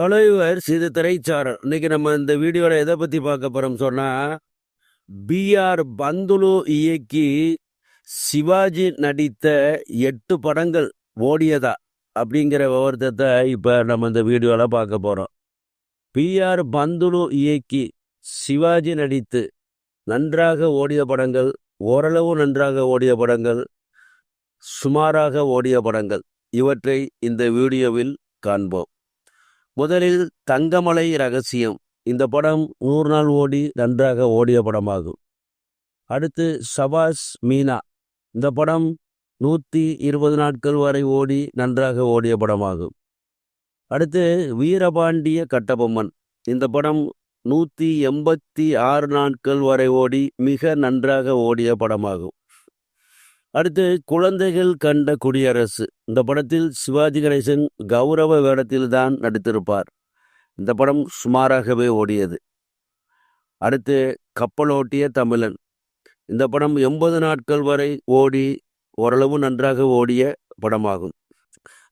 Hello சிறு திரைச்சாரர். இன்னைக்கு நம்ம இந்த வீடியோவில் எதை பற்றி பார்க்க போகிறோம் சொன்னால் பிஆர் பந்துலு இயக்கி சிவாஜி நடித்த எட்டு படங்கள் ஓடியதா அப்படிங்கிற விவரத்தை இப்போ நம்ம இந்த வீடியோவில் பார்க்க போகிறோம் பிஆர் பந்துலு இயக்கி சிவாஜி நடித்து நன்றாக ஓடிய படங்கள் ஓரளவு நன்றாக ஓடிய படங்கள் சுமாராக ஓடிய படங்கள் இவற்றை இந்த வீடியோவில் காண்போம். முதலில் தங்கமலை ரகசியம் இந்த படம் நூறு நாள் ஓடி நன்றாக ஓடிய படமாகும். அடுத்து சபாஸ் மீனா. இந்த படம் நூற்றி இருபது நாட்கள் வரை ஓடி நன்றாக ஓடிய படமாகும். அடுத்து வீரபாண்டிய கட்டபொம்மன். இந்த படம் நூற்றி எண்பத்தி ஆறு நாட்கள் வரை ஓடி மிக நன்றாக ஓடிய படமாகும். அடுத்து குழந்தைகள் கண்ட குடியரசு. இந்த படத்தில் சிவாஜி கணேசன் கௌரவ வேடத்தில்தான் நடித்திருப்பார். இந்த படம் சுமாராகவே ஓடியது. அடுத்து கப்பலோட்டிய தமிழன். இந்த படம் எண்பது நாட்கள் வரை ஓடி ஓரளவு நன்றாக ஓடிய படமாகும்.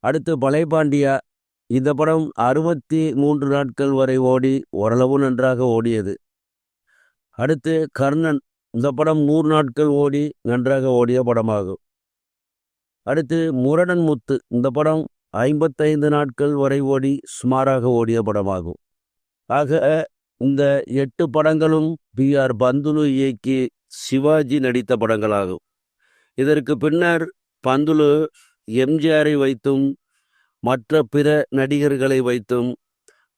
அடுத்து பழையபாண்டியா இந்த படம் அறுபத்தி மூன்று நாட்கள் வரை ஓடி ஓரளவு நன்றாக ஓடியது. அடுத்து கர்ணன். இந்த படம் நூறு நாட்கள் ஓடி நன்றாக ஓடிய படமாகும். அடுத்து முரடன் முத்து. இந்த படம் ஐம்பத்தைந்து நாட்கள் வரை ஓடி சுமாராக ஓடிய படமாகும். ஆக இந்த எட்டு படங்களும் பி ஆர் பந்துலு இயக்கி சிவாஜி நடித்த படங்களாகும். இதற்கு பின்னர் பந்துலு எம்ஜிஆரை வைத்தும் மற்ற பிற நடிகர்களை வைத்தும்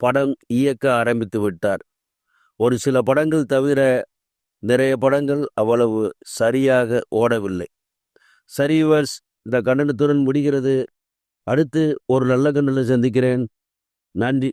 படம் இயக்க ஆரம்பித்து விட்டார். ஒரு சில படங்கள் தவிர நிறைய படங்கள் அவ்வளவு சரியாக ஓடவில்லை. சரிவர்ஸ் இந்த கண்டனத்துடன் முடிகிறது. அடுத்து ஒரு நல்ல கண்டனை சந்திக்கிறேன். நன்றி.